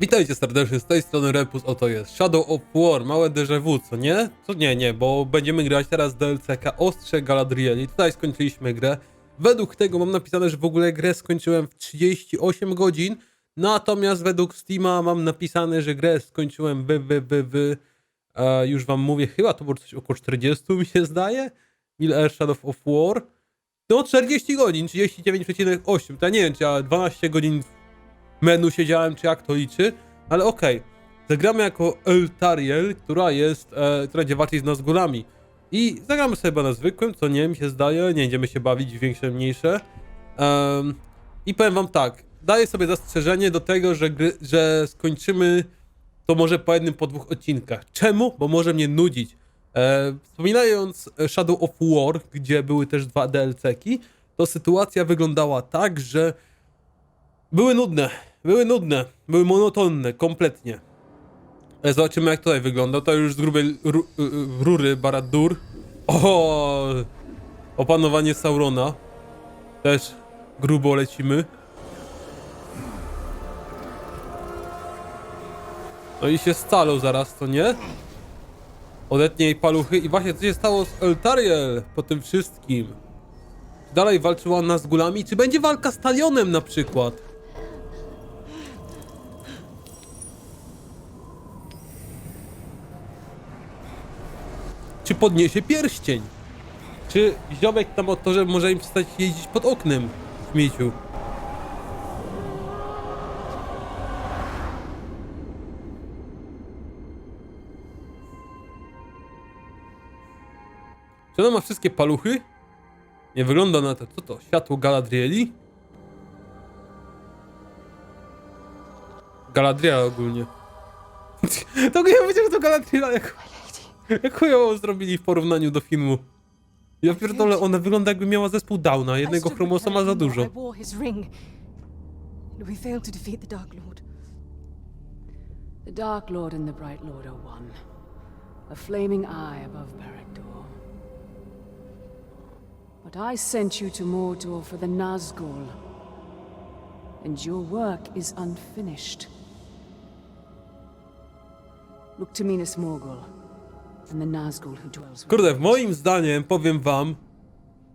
Witajcie serdecznie, z tej strony Repus, oto jest Shadow of War, małe déjà vu, co nie? Co nie, nie, bo będziemy grać teraz DLCK Ostrze Galadrieli, tutaj skończyliśmy grę. Według tego mam napisane, że w ogóle grę skończyłem w 38 godzin, natomiast według Steama mam napisane, że grę skończyłem w, w, w, w e, już wam mówię, chyba to było coś około 40 mi się zdaje, ile Shadow of War. No 40 godzin, 39,8, to ja nie wiem, czy ja 12 godzin menu siedziałem, czy jak to liczy, ale okej. Zagramy jako Eltariel, która jest, e, która walczyć z Nazgulami. I zagramy sobie na zwykłym, co nie, mi się zdaje, nie będziemy się bawić w większe, mniejsze. Em, I powiem wam tak, daję sobie zastrzeżenie do tego, że, gry, że skończymy to może po jednym, po dwóch odcinkach. Czemu? Bo może mnie nudzić. E, wspominając Shadow of War, gdzie były też dwa DLC-ki, to sytuacja wyglądała tak, że były nudne, były nudne, były monotonne, kompletnie. Zobaczymy jak tutaj wygląda, to już z grubej ru, y, y, rury Baradur. O, opanowanie Saurona. Też grubo lecimy. No i się scalą zaraz, to nie? Odetnie jej paluchy i właśnie co się stało z Eltariel po tym wszystkim? Czy dalej walczyła ona z gulami? Czy będzie walka z Talionem na przykład? Podniesie pierścień? Czy ziomek tam o to, że może im przestać jeździć pod oknem w śmieciu? Czy ona ma wszystkie paluchy? Nie wygląda na to. Co to? Światło Galadrieli? Galadriela ogólnie. to ja powiedział, że to Galadriela jak... Jak ją zrobili w porównaniu do filmu? Ja pierdolę, ona wygląda jakby miała zespół Downa, jednego chromosoma za dużo. We failed to defeat the Dark Lord. The Dark Lord and the Bright Lord are one. A flaming eye above Barad-dûr. But I sent you to Mordor for the Nazgul. And your work is unfinished. Look to Minas Morgul Kurde, moim zdaniem powiem wam,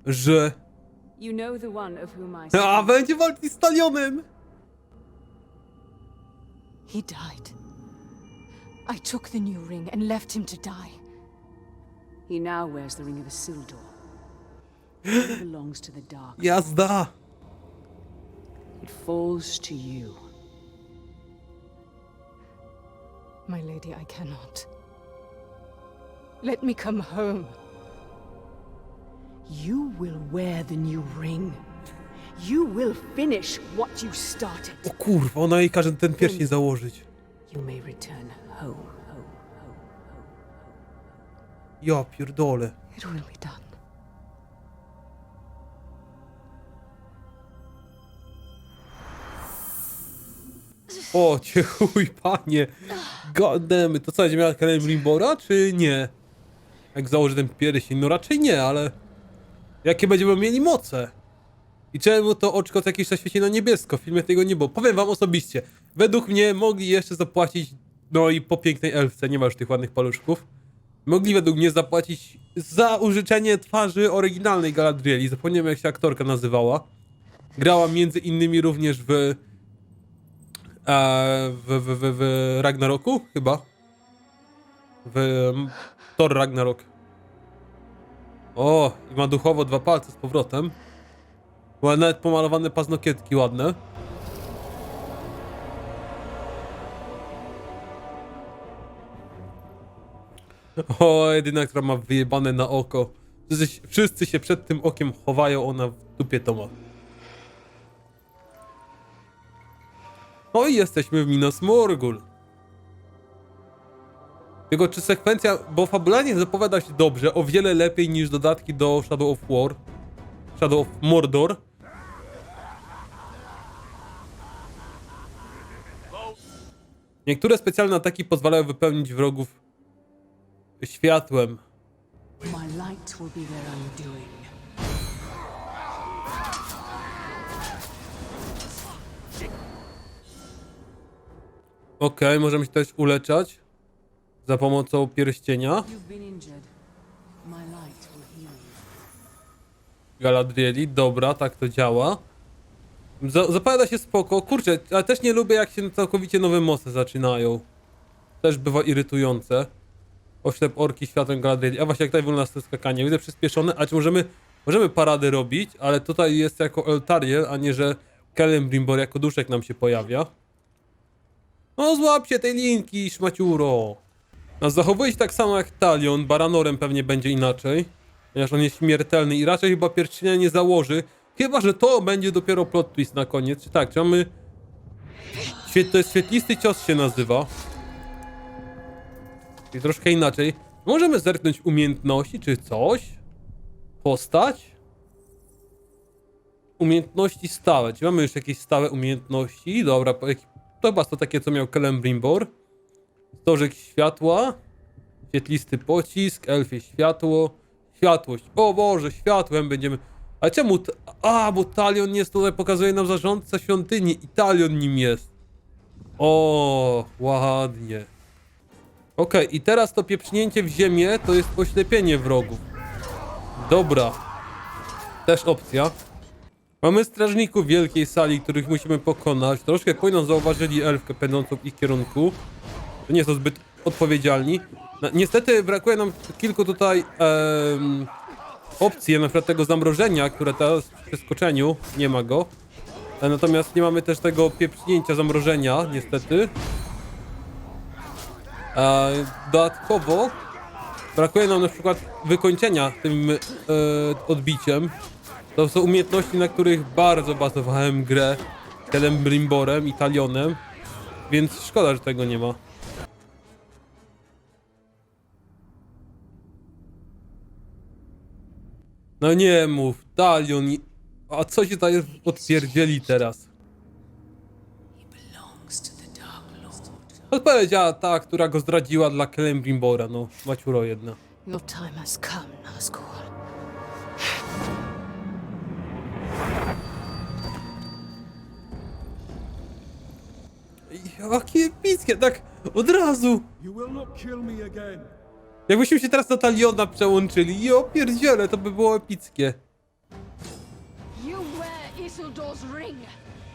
że... A, będzie walczyć z Talionem! He died. I took the new ring and left him to die. He now wears the ring of Isildur. It belongs to the Dark Jazda! It falls to you. My lady, I cannot. Let me come home. You will wear the new ring. You will finish what you started. O kurwa, ona jej każe ten pierścień założyć. You may return home. Ja pierdolę. It will be done. O, cię chuj, panie. Godemy, to co, będzie miała Celebrimbora, czy nie? Jak założy ten pierścień? No raczej nie, ale... Jakie będziemy mieli moce? I czemu to oczko co jakiś świeci na niebiesko? W filmie tego nie było. Powiem wam osobiście, według mnie mogli jeszcze zapłacić, no i po pięknej elfce, nie ma już tych ładnych paluszków, mogli według mnie zapłacić za użyczenie twarzy oryginalnej Galadrieli. Zapomniałem jak się aktorka nazywała. Grała między innymi również w e, w, w, w, w Ragnaroku chyba. W Thor Ragnarok. O, i ma duchowo dwa palce z powrotem. Ma nawet pomalowane paznokietki ładne. O, jedyna, która ma wyjebane na oko. Wszyscy, wszyscy się przed tym okiem chowają, ona w dupie to ma. No i jesteśmy w Minas Morgul. Tylko czy sekwencja, bo fabularnie zapowiada się dobrze, o wiele lepiej niż dodatki do Shadow of War. Shadow of Mordor. Niektóre specjalne ataki pozwalają wypełnić wrogów światłem. Okej, możemy się też uleczać za pomocą pierścienia. Galadrieli, dobra, tak to działa. Za- Zapowiada się spoko, kurczę, ale też nie lubię jak się całkowicie nowe moce zaczynają. Też bywa irytujące. Oślep orki światłem Galadrieli, a właśnie jak tutaj wolna skakanie, widzę przyspieszone, a czy możemy, możemy parady robić, ale tutaj jest jako Eltariel, a nie, że Celebrimbor jako duszek nam się pojawia. No złap się tej linki, szmaciuro. No zachowuje się tak samo jak Talion, Baranorem pewnie będzie inaczej. Ponieważ on jest śmiertelny i raczej chyba pierścienia nie założy. Chyba, że to będzie dopiero plot twist na koniec. Czy tak, czy mamy... To jest świetlisty cios się nazywa. Czyli troszkę inaczej. Możemy zerknąć umiejętności, czy coś? Postać? Umiejętności stałe. Czy mamy już jakieś stałe umiejętności? Dobra, to chyba to takie, co miał Celebrimbor. Stożek światła. Świetlisty pocisk, elfie światło. Światłość. O Boże, światłem będziemy. A czemu? A, bo Talion jest tutaj, pokazuje nam zarządca świątyni i Talion nim jest. O, ładnie. Okej, i teraz to pieprznięcie w ziemię to jest oślepienie wrogów. Dobra. Też opcja. Mamy strażników wielkiej sali, których musimy pokonać. Troszkę płyną zauważyli elfkę pędzącą w ich kierunku. Nie są zbyt odpowiedzialni. No, niestety brakuje nam kilku tutaj opcji, na przykład tego zamrożenia, które teraz przy przeskoczeniu nie ma go. E, Natomiast nie mamy też tego pieprznięcia zamrożenia, niestety. E, dodatkowo brakuje nam na przykład wykończenia tym e, odbiciem. To są umiejętności, na których bardzo bazowałem grę Celebrimborem i Talionem, więc szkoda, że tego nie ma. No nie mów, Talion. i- A co się tutaj odpierdzieli teraz? Odpowiedziała ta, która go zdradziła dla Celebrimbora, no, maciuro jedna. Your time has come, Nazgul. Jakie epickie, tak od razu. You will not kill me again. Jakbyśmy się teraz do Taliona przełączyli, jo pierdziele, to by było epickie. You wear Isildur's ring.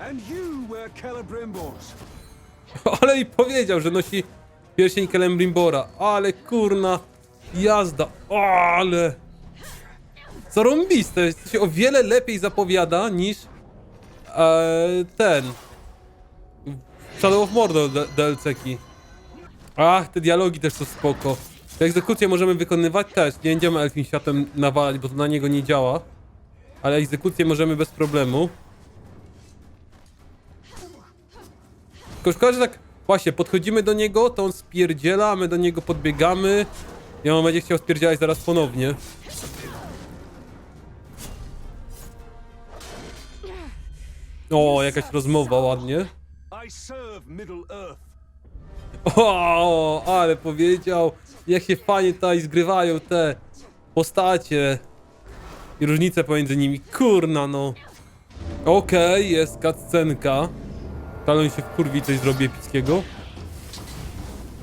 And you wear Celebrimbor's. Ale i powiedział, że nosi pierścień Celebrimbora. Ale kurna jazda. O, ale zarąbiste. To się o wiele lepiej zapowiada niż e, ten Shadow of Mordor D- DLC-ki. Ach, te dialogi też są spoko. Te egzekucje możemy wykonywać też. Nie będziemy elfim światem nawalać, bo to na niego nie działa. Ale egzekucje możemy bez problemu. Tylko szkoda, że tak właśnie podchodzimy do niego, to on spierdziela, my do niego podbiegamy. Ja on będzie chciał spierdzielać zaraz ponownie. O, jakaś rozmowa ładnie. O, ale powiedział, jak się fajnie tutaj zgrywają te postacie i różnice pomiędzy nimi. Kurna, no. Okej, jest cutscenka. Talion się wkurwi, coś zrobi epickiego.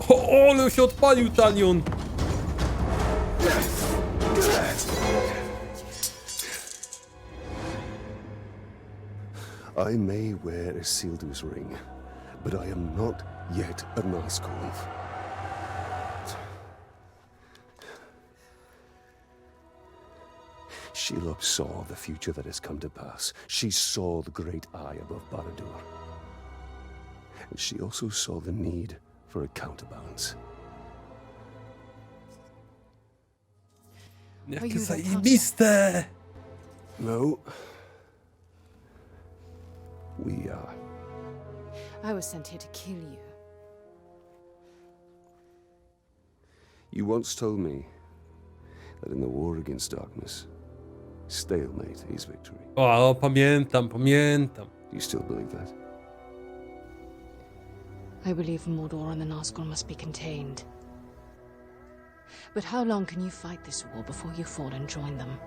O, ale się odpalił Talion. I may wear Isildur's ring, but I am not yet a Nazgul. Shelob saw the future that has come to pass. She saw the great eye above Barad-dûr. And she also saw the need for a counterbalance. Jakie you the zajebiste! Eh? No. We are. I was sent here to kill you. You once told me that in the war against darkness, stalemate his victory. O, o, pamiętam, pamiętam. You still believe that? I believe Mordor and the Nazgul must be contained. But how long can you fight this war before you fall and join them?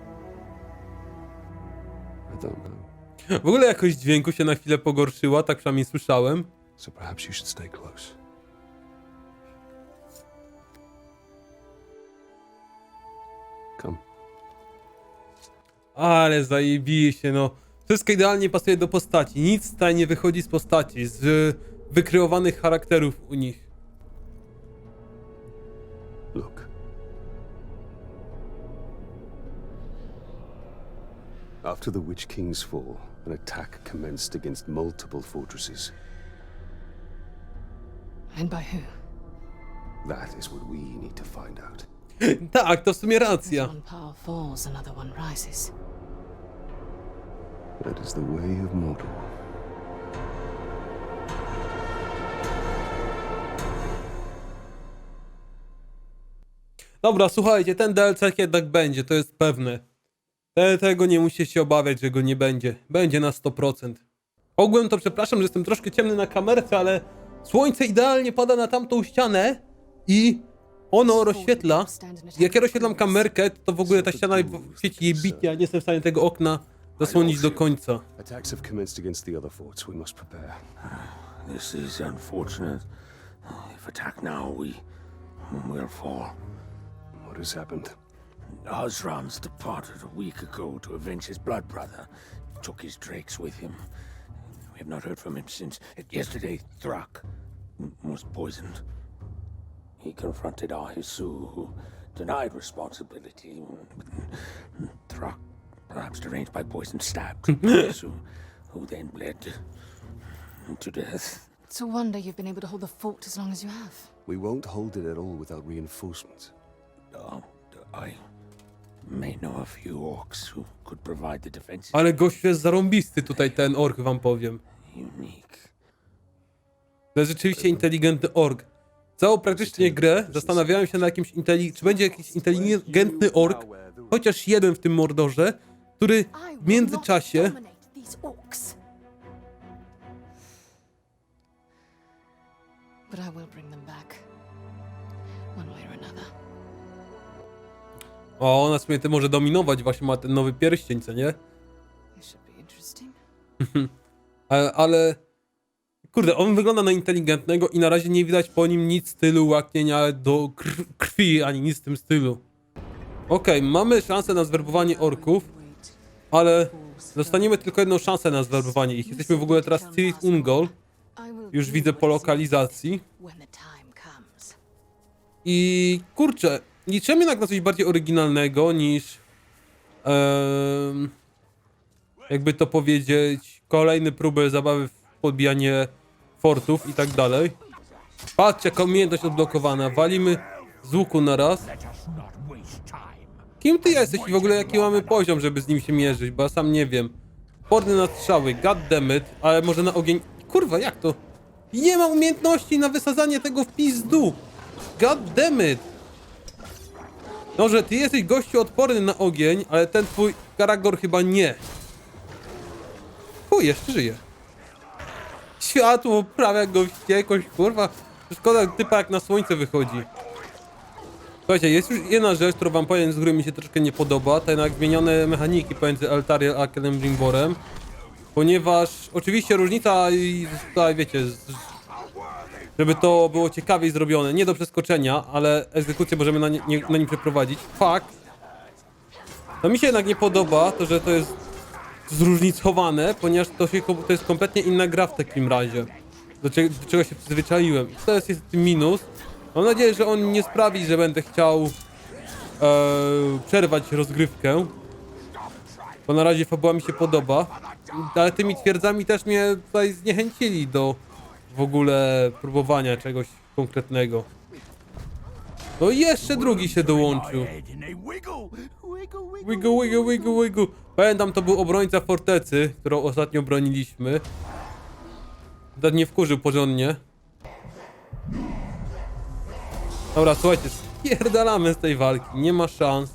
I don't know. W ogóle jakość dźwięku się na chwilę pogorszyła, tak przynajmniej słyszałem. So perhaps you should stay close. Come. Ale zajebiście, no. Wszystko idealnie pasuje do postaci. Nic tutaj nie wychodzi z postaci, z wykreowanych charakterów u nich. Look. After the Witch King's fall, an attack commenced against multiple fortresses. And by who? That is what we need to find out. Tak, to w sumie As racja. one power falls, another one rises. That is the way of Mordor. Dobra, słuchajcie, ten DLC jednak będzie, to jest pewne. Te, tego nie musicie się obawiać, że go nie będzie. Będzie na 100%. Ogółem to przepraszam, że jestem troszkę ciemny na kamerce, ale słońce idealnie pada na tamtą ścianę i ono rozświetla. Jak ja rozświetlam kamerkę, to w ogóle ta ściana świeci jej bicie, a nie jestem w stanie tego okna zasłonić do końca. Attacks have commenced against the other forts. We must prepare. Ah, this is unfortunate. If attacked now, we will fall. What has happened? Osram's departed a week ago to avenge his blood brother. He Took his drakes with him. We have not heard from him since. Yesterday, Thrak was poisoned. He confronted Ahisu, who denied responsibility. Thrak, perhaps deranged by poison, stabbed Ahisu, who then bled to death. It's a wonder you've been able to hold the fort as long as you have. We won't hold it at all without reinforcements. Oh, I may know a few orcs who could provide the defenses. Ale gościu jest zarąbisty tutaj ten ork, wam powiem. Unique. To jest rzeczywiście inteligentny ork. Całą praktycznie grę zastanawiałem się na jakimś inteli... czy będzie jakiś inteligentny ork, chociaż jeden w tym mordorze, który w międzyczasie But I will bring them back. One way or another. O, ona w sumie ty może dominować, właśnie ma ten nowy pierścień, co nie? Ale, ale... Kurde, on wygląda na inteligentnego i na razie nie widać po nim nic stylu łaknienia do krw krwi, ani nic w tym stylu. Okej, mamy szansę na zwerbowanie orków, ale dostaniemy tylko jedną szansę na zwerbowanie ich. Jesteśmy w ogóle teraz Cirit Ungol, już widzę po lokalizacji. I kurczę, liczymy jednak na coś bardziej oryginalnego niż. em, jakby to powiedzieć, kolejne próby zabawy w podbijanie fortów i tak dalej. Patrzcie, jaka umiejętność odblokowana. Walimy z łuku na raz. Kim ty jesteś i w ogóle jaki mamy poziom, żeby z nim się mierzyć? Bo ja sam nie wiem. Porny na strzały, goddammit, ale może na ogień. Kurwa, jak to? Nie mam umiejętności na wysadzanie tego w pizdu. God damn it! No, że ty jesteś gościu odporny na ogień, ale ten twój Karagor chyba nie. O, jeszcze żyje. Światło prawia go wściekłość, kurwa. Szkoda typa jak na słońce wychodzi. Słuchajcie, jest już jedna rzecz, którą wam powiem, z której mi się troszkę nie podoba. Te jednak zmienione mechaniki pomiędzy Altariel a Celebrimborem. Ponieważ oczywiście różnica i tutaj wiecie, żeby to było ciekawiej zrobione. Nie do przeskoczenia, ale egzekucję możemy na, nie, na nim przeprowadzić. Fakt. To mi się jednak nie podoba, to że to jest zróżnicowane, ponieważ to, się, to jest kompletnie inna gra w takim razie. Do, cze, do czego się przyzwyczaiłem. I to jest, jest minus. Mam nadzieję, że on nie sprawi, że będę chciał e, przerwać rozgrywkę. Bo na razie fabuła mi się podoba. Ale tymi twierdzami też mnie tutaj zniechęcili do w ogóle próbowania czegoś konkretnego. No i jeszcze drugi się dołączył. Wiggle, wiggle, wiggle, wiggle. Pamiętam, to był obrońca fortecy, którą ostatnio broniliśmy. Ten nie wkurzył porządnie. Dobra, słuchajcie, spierdalamy z tej walki, nie ma szans.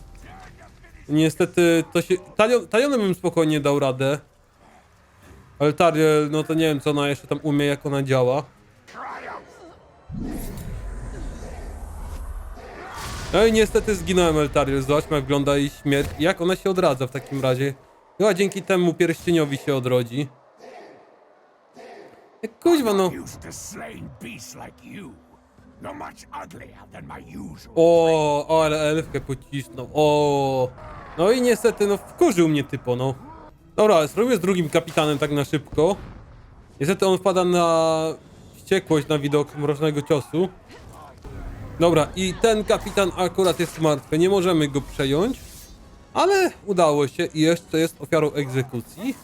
Niestety, to się... Talion, talionem bym spokojnie dał radę. Ale Tariel, no to nie wiem, co ona jeszcze tam umie, jak ona działa. No i niestety zginąłem Eltariel. Zobaczmy jak wygląda jej śmierć. Jak ona się odradza w takim razie. Chyba dzięki temu pierścieniowi się odrodzi. Jak kuźwa no. Used to slain beasts like you. No much uglier than my usual. O, ale elfkę pocisnął. O. No i niestety, no wkurzył mnie typo, no. Dobra, spróbuję z drugim kapitanem tak na szybko. Niestety on wpada na wściekłość na widok mrocznego ciosu. Dobra, i ten kapitan akurat jest martwy, nie możemy go przejąć. Ale udało się i jeszcze jest ofiarą egzekucji.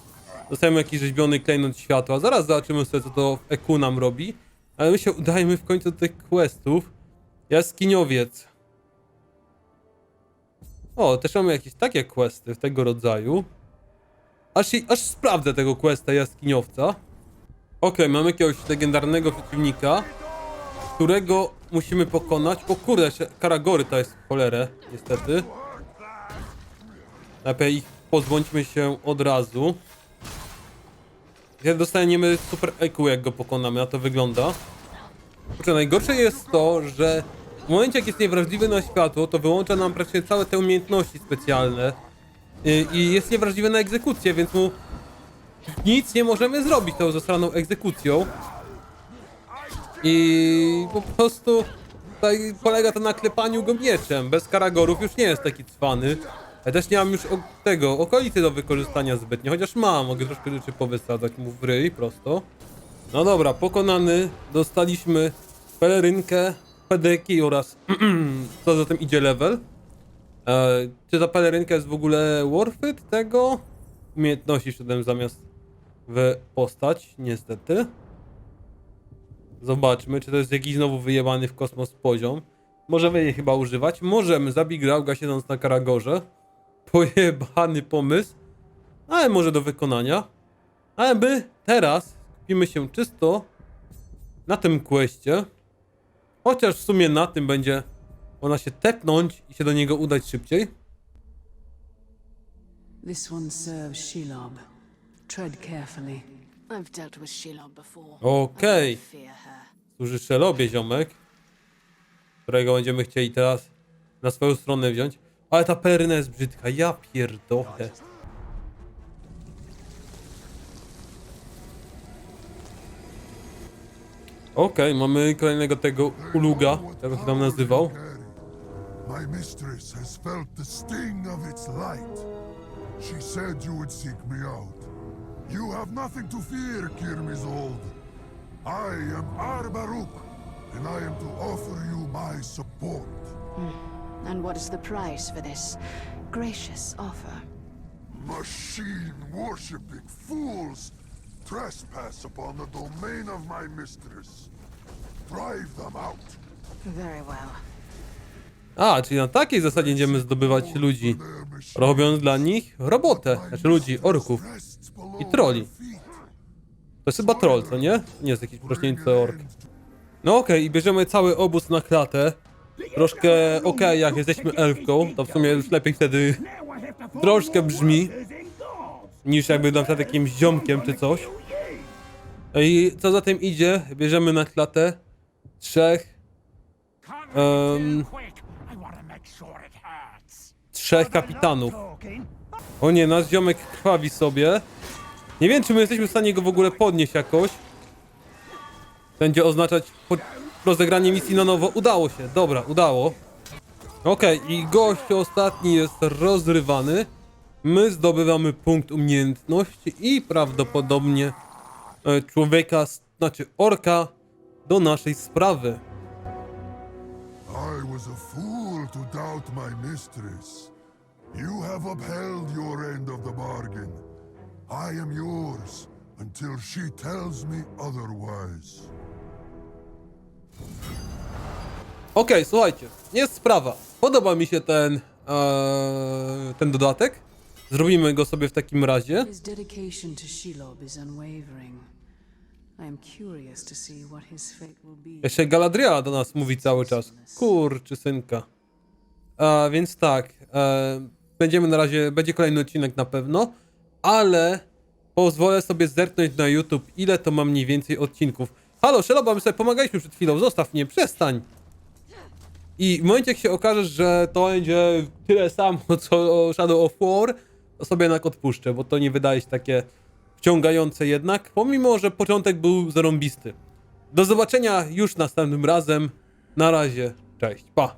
Dostajemy jakiś rzeźbiony klejnot światła. Zaraz zobaczymy sobie, co to EQ nam robi. Ale my się udajemy w końcu do tych questów. Jaskiniowiec. O, też mamy jakieś takie questy tego rodzaju. Aż, aż sprawdzę tego questa jaskiniowca. Okej, mamy jakiegoś legendarnego przeciwnika, którego musimy pokonać. O kurde, Karagory to jest cholerę, niestety. Lepiej ich pozbądźmy się od razu. Kiedy dostaniemy super EQ, jak go pokonamy, a to wygląda. Kurczę, najgorsze jest to, że w momencie jak jest niewrażliwy na światło, to wyłącza nam praktycznie całe te umiejętności specjalne i, i jest niewrażliwy na egzekucję, więc mu nic nie możemy zrobić tą zasraną egzekucją. I po prostu tutaj polega to na klepaniu go mieczem. Bez karagorów już nie jest taki cwany. Ja też nie mam już tego, okolicy do wykorzystania zbytnio, chociaż mam, mogę troszkę rzeczy powysadzać mu w ryj prosto. No dobra, pokonany. Dostaliśmy pelerynkę, pedeki oraz co za tym idzie level. E, czy ta pelerynka jest w ogóle worth it tego? Umiejętności szedłem zamiast w postać, niestety. Zobaczmy, czy to jest jakiś znowu wyjebany w kosmos poziom. Możemy jej chyba używać. Możemy, zabij Grauga siedząc na Karagorze. Pojebany pomysł. Ale może do wykonania. Ale my teraz skupimy się czysto na tym questie. Chociaż w sumie na tym będzie ona się tepnąć i się do niego udać szybciej. This one serves Shelob. Tread carefully. I've dealt with Shelob before. Okej. Służy Szelobie ziomek, którego będziemy chcieli teraz na swoją stronę wziąć. Ale ta peryna jest brzydka, ja pierdolę. Okej, mamy kolejnego tego uluga, jak się tam nazywał. My mistress has felt the sting of its light. She said you would seek me out. You have nothing to fear, Kirmizold. I am Arbaruk, and I am to offer you my support. And what is the price for this gracious offer? Machine-worshipping fools trespass upon the domain of my mistress. Drive them out. Very well. A, czyli na takiej zasadzie będziemy zdobywać ludzi, machine robiąc dla nich robotę. Znaczy ludzi, orków. i feet. To jest chyba troll, co nie? Nie jest jakiś prośnięty ork. No okej, i bierzemy cały obóz na klatę. Troszkę okej, jak jesteśmy elfką, to w sumie już lepiej wtedy troszkę brzmi, niż jakby na przykład jakimś ziomkiem czy coś. I co za tym idzie, bierzemy na klatę trzech, trzech kapitanów. O nie, nasz ziomek krwawi sobie. Nie wiem, czy my jesteśmy w stanie go w ogóle podnieść jakoś. Będzie oznaczać po- rozegranie misji na nowo. Udało się, dobra, udało. Okej, i gość ostatni jest rozrywany. My zdobywamy punkt umiejętności i prawdopodobnie e, człowieka, znaczy orka, do naszej sprawy. I was a fool to doubt my mistress. You have upheld your end of the bargain. I am yours until she tells me otherwise. Okej, słuchajcie, jest sprawa. Podoba mi się ten, e, ten dodatek. Zrobimy go sobie w takim razie. His dedication to Shelob is unwavering. I am curious to see what his fate will be. Jeszcze Galadriela do nas mówi cały czas. Kurczy synka. A, więc tak, e, będziemy na razie, będzie kolejny odcinek na pewno, ale pozwolę sobie zerknąć na YouTube, ile to ma mniej więcej odcinków. Halo, Sheloba, my sobie pomagaliśmy przed chwilą, zostaw mnie, przestań. I w momencie, jak się okaże, że to będzie tyle samo, co Shadow of War, to sobie jednak odpuszczę, bo to nie wydaje się takie wciągające jednak, pomimo, że początek był zarąbisty. Do zobaczenia już następnym razem. Na razie, cześć, pa!